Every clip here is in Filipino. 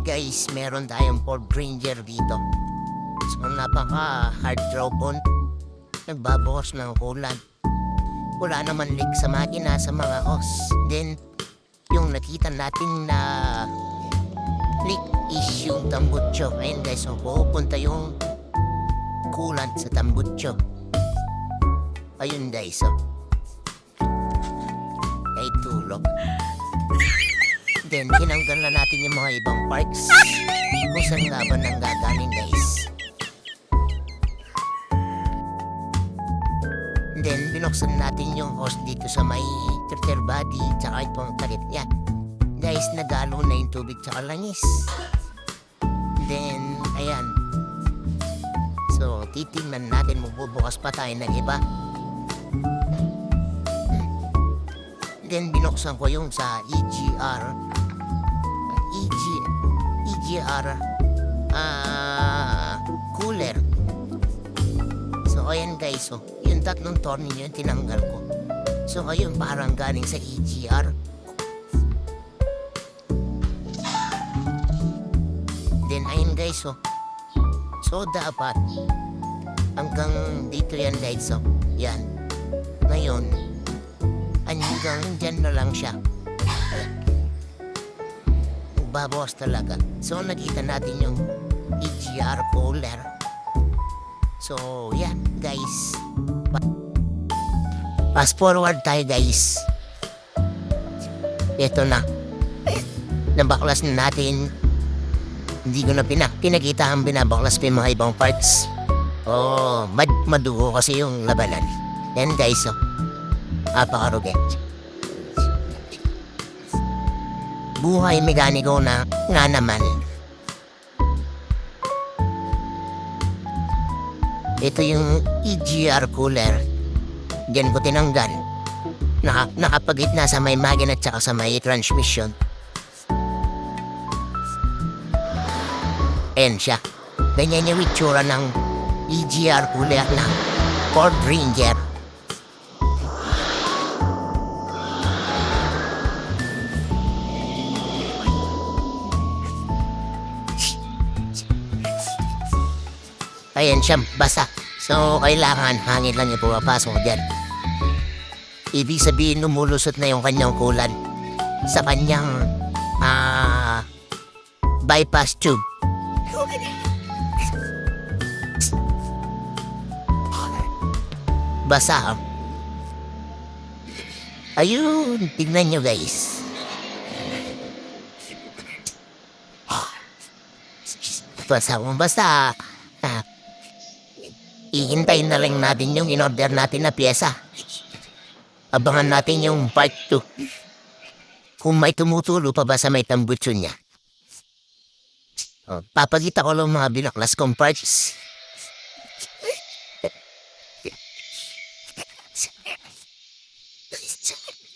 Guys, meron tayong Ford Ranger dito. So, napaka hard bond. Nagbabawas ng ulan. Wala naman leak sa makina sa mga hose. Then, yung nakita natin na leak is yung tambutso. Ayun guys, so pupunta yung coolant sa tambutso. Ayun guys, so. Ay tulog. Then, tinanggal na natin yung mga ibang parts. Kung saan nga ba nang gagaling, guys. Then, binuksan natin yung hose dito sa may filter body tsaka itong takip niya. Guys, nagalo na yung tubig tsaka langis. Then, ayan. So, titingnan natin magbubukas pa tayo ng iba. Then, binuksan ko yung sa EGR. EG, EGR ah cooler. So, ayan guys, so, yung tatlong tornilyo yung tinanggal ko. So, ayun, parang galing sa EGR. Then, ayun guys, so, so dapat, hanggang dito yan guys, so, yan. Ngayon, hanggang dyan na lang siya. Babawas talaga. So, nakita natin yung EGR cooler. So, yan, guys. Fast forward tayo, guys. Ito na. Nabaklas na natin. Hindi ko na pinak pinakita ang binabaklas pa mga ibang parts. Oh, mad madugo kasi yung labanan. Yan, guys, oh. Apakaruget. Buhay mekaniko na nga naman. Ito yung EGR cooler. Diyan ko tinanggal. Naka, nakapagitna sa may magnet at saka sa may transmission. Ayan siya. Ganyan yung itsura ng EGR cooler ng Ford Ranger. Ayan siya, basa. So, kailangan hangin lang yung pumapasok dyan. Ibig sabihin, lumulusot na yung kanyang kulan sa kanyang ah bypass tube. Basa. oh. Ayun, tignan nyo guys. Basa kung basa. Ah, Ihintayin na lang natin yung in-order natin na pyesa. Abangan natin yung part 2. Kung may tumutulo pa ba sa may tambutso niya. Oh, papagita ko lang mga binaklas kong parts.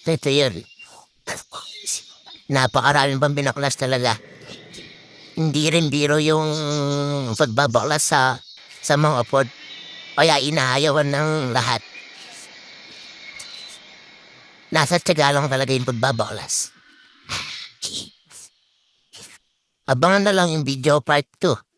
Ito yun. Napakaraming pang binaklas talaga. Hindi rin biro yung pagbabaklas sa sa mga pod. Kaya inahayawan ng lahat. Nasa tiyaga lang talaga yung pagbabaklas. Abangan na lang yung video part 2.